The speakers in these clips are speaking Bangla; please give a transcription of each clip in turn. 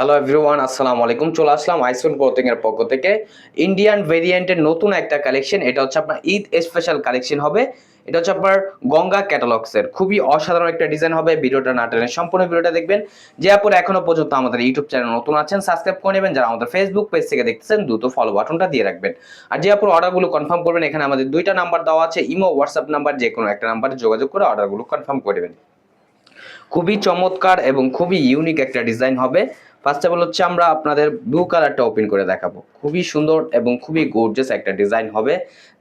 হ্যালো এভরিওয়ান আসসালামু আলাইকুম চলে আসলাম আইসন ক্লোথিং এর পক্ষ থেকে। ইন্ডিয়ান ভেরিয়েন্টের নতুন একটা কালেকশন এটা হচ্ছে আপনার ঈদ স্পেশাল কালেকশন হবে। এটা হচ্ছে আপনার গঙ্গা ক্যাটালগস এর খুবই অসাধারণ একটা ডিজাইন হবে। ভিডিওটা না টেনে সম্পূর্ণ ভিডিওটা দেখবেন। যে আপনারা এখনও পর্যন্ত আমাদের ইউটিউব চ্যানেল নতুন আছেন সাবস্ক্রাইব করে নেবেন। যারা আমাদের ফেসবুক পেজ থেকে দেখতেছেন, দ্রুত ফলো বাটনটা দিয়ে রাখবেন। আর যে আপনার অর্ডারগুলো কনফার্ম করবেন। এখানে আমাদের দুইটা নাম্বার দেওয়া আছে। ইমো হোয়াটসঅ্যাপ নাম্বার যে কোনো একটা নাম্বারে যোগাযোগ করে অর্ডারগুলো কনফার্ম করে নেবেন। খুবই চমৎকার এবং খুবই ইউনিক একটা ডিজাইন হবে। ফার্স্ট অফ অল হচ্ছে আমরা আপনাদের ব্লু কালারটা ওপেন করে দেখাবো। খুবই সুন্দর এবং খুবই গোর্জাস একটা ডিজাইন হবে।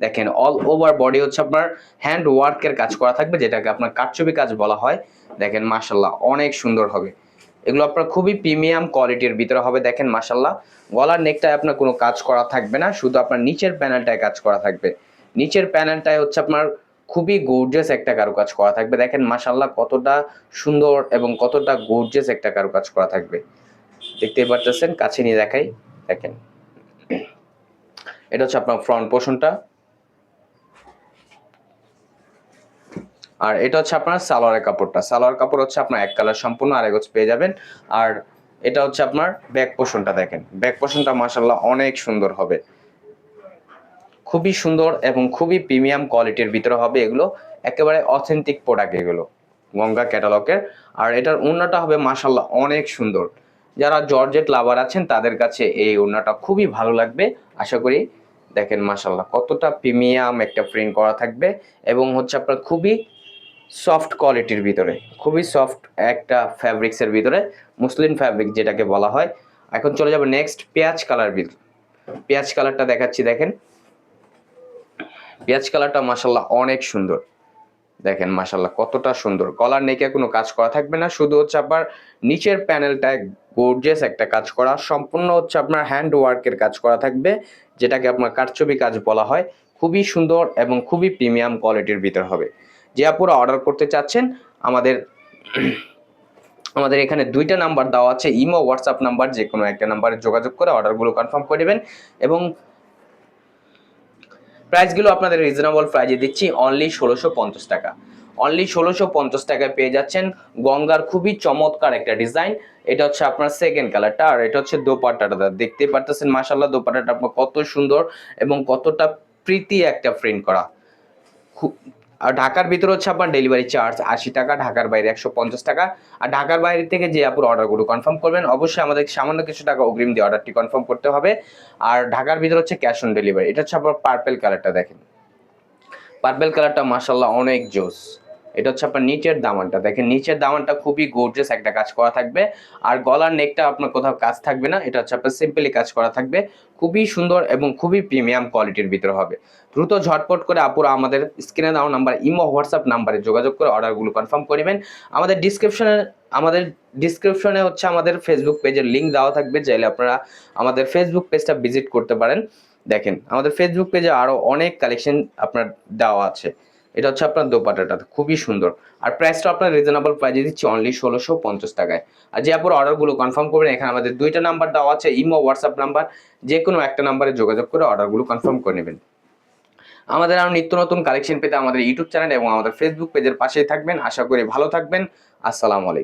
দেখেন অল ওভার বডি হচ্ছে আপনার হ্যান্ড ওয়ার্কের কাজ করা থাকবে, যেটাকে আপনার কারচুপি কাজ বলা হয়। দেখেন মাশাল্লাহ অনেক সুন্দর হবে। এগুলো আপনার খুবই প্রিমিয়াম কোয়ালিটির ভিতরে হবে, দেখেন মাশাল্লাহ গলার নেকটায় আপনার কোনো কাজ করা থাকবে না, শুধু আপনার নিচের প্যানেলটায় কাজ করা থাকবে। নিচের প্যানেলটায় হচ্ছে আপনার খুবই গোর্জাস একটা কারুকাজ করা থাকবে। দেখেন মাশাল্লাহ কতটা সুন্দর এবং কতটা গোর্জাস একটা কারুকাজ করা থাকবে। দেখতেই পারতেছেন, কাছে নিয়ে দেখাই, দেখেন। এটা হচ্ছে আপনার ফ্রন্ট পোর্শনটা আর এটা হচ্ছে আপনার সালোয়ারের কাপড়টা। সালোয়ার কাপড় হচ্ছে আপনার এক কালার সম্পূর্ণ আর এগোজ পেয়ে যাবেন। আর এটা হচ্ছে আপনার ব্যাক পোর্শনটা দেখেন। ব্যাক পোর্শনটা মাশাল্লাহ অনেক সুন্দর হবে। খুবই সুন্দর এবং খুবই প্রিমিয়াম কোয়ালিটির ভিতরে হবে এগুলো। একেবারে অথেন্টিক প্রোডাক্ট এগুলো, গঙ্গা ক্যাটালগের আর এটার ওড়নাটা হবে মাশাল্লাহ অনেক সুন্দর। যারা জর্জেট লাভার আছেন, তাদের কাছে এই ওড়নাটা খুবই ভালো লাগবে। আশা করি দেখেন মাশাল্লাহ কতটা প্রিমিয়াম একটা প্রিন্ট করা থাকবে এবং হচ্ছে আপনার খুবই সফট কোয়ালিটির ভিতরে, খুবই সফট একটা ফ্যাব্রিক্সের ভিতরে মুসলিম ফ্যাব্রিক যেটাকে বলা হয়। এখন চলে যাবে নেক্সট পেঁয়াজ কালার ভিতরে পেঁয়াজ কালারটা দেখাচ্ছি, দেখেন। পেঁয়াজ কালারটা মাসাল্লাহ অনেক সুন্দর। দেখেন মাসাল্লাহ কতটা সুন্দর। কলার নেকে কোনো কাজ করা থাকবে না, শুধু হচ্ছে আপনার নিচের প্যানেলটায় গোর্জেস একটা কাজ করা, সম্পূর্ণ হচ্ছে আপনার হ্যান্ড ওয়ার্কের কাজ করা থাকবে, যেটাকে আপনার কারচবি কাজ বলা হয়। খুবই সুন্দর এবং খুবই প্রিমিয়াম কোয়ালিটির ভিতর হবে। যে আপুরা অর্ডার করতে চাচ্ছেন, আমাদের আমাদের এখানে দুইটা নাম্বার দেওয়া আছে, ইমো হোয়াটসঅ্যাপ নাম্বার যে কোনো একটা নাম্বারে যোগাযোগ করে অর্ডারগুলো কনফার্ম করে দেবেন এবং প্রাইসগুলো আপনাদের রিজনেবল প্রাইজে দিচ্ছি অনলি ষোলোশো পঞ্চাশ টাকা। অনলি ষোলোশো পঞ্চাশ টাকায় পেয়ে যাচ্ছেন গঙ্গার খুবই চমৎকার একটা ডিজাইন এটা হচ্ছে আপনার সেকেন্ড কালারটা আর এটা হচ্ছে দোপাট্টাটা। দেখতে পারতেছেন মাসাল্লাহ দোপাট্টাটা আপনার কত সুন্দর এবং কতটা প্রীতি একটা প্রিন্ট করা। খুব আর ঢাকার ভিতরে হচ্ছে আপনার ডেলিভারি চার্জ আশি টাকা, ঢাকার বাইরে একশো পঞ্চাশ টাকা। আর ঢাকার বাইরে থেকে যে আপুর অর্ডারগুলো কনফার্ম করবেন, অবশ্যই আমাদের সামান্য কিছু টাকা অগ্রিম দিয়ে অর্ডারটি কনফার্ম করতে হবে। আর ঢাকার ভিতরে হচ্ছে ক্যাশ অন ডেলিভারি এটা হচ্ছে আপনার পার্পেল কালারটা দেখেন। পার্পেল কালারটা মাসাল্লাহ অনেক জোস। এটা হচ্ছে আপনার নিচের দামানটা। দেখেন, নিচের দামানটা খুবই গোর্জেস একটা কাজ করা থাকবে। আর গলার নেকটা আপনার কোথাও কাজ থাকবে না, এটা হচ্ছে আপনার সিম্পলি কাজ করা থাকবে। খুবই সুন্দর এবং খুবই প্রিমিয়াম কোয়ালিটির ভিতরে হবে। দ্রুত ঝটপট করে আপুরা আমাদের স্ক্রিনে দেওয়া নাম্বার, ইমো, হোয়াটসঅ্যাপ নাম্বারে যোগাযোগ করে অর্ডারগুলো কনফার্ম করবেন আমাদের ডিসক্রিপশনে আমাদের ডিসক্রিপশনে হচ্ছে আমাদের ফেসবুক পেজের লিঙ্ক দেওয়া থাকবে। চাইলে আপনারা আমাদের ফেসবুক পেজটা ভিজিট করতে পারেন। দেখেন, আমাদের ফেসবুক পেজে আরও অনেক কালেকশন আপনার দেওয়া আছে। এটা হচ্ছে আপনার দোপাটাটা খুবই সুন্দর। আর প্রাইসটা আপনার রিজনেবল প্রাইজে দিচ্ছি অনলি ষোলোশো পঞ্চাশ টাকায়। আর যে আপনার অর্ডারগুলো কনফার্ম করবেন, এখানে আমাদের দুইটা নাম্বার দেওয়া আছে ইমো হোয়াটসঅ্যাপ নাম্বার যে কোনো একটা নাম্বারে যোগাযোগ করে অর্ডারগুলো কনফার্ম করে নেবেন। আমাদের আরও নিত্য নতুন কালেকশন পেতে আমাদের ইউটিউব চ্যানেল এবং আমাদের ফেসবুক পেজের পাশেই থাকবেন। আশা করি ভালো থাকবেন। আসসালামু আলাইকুম।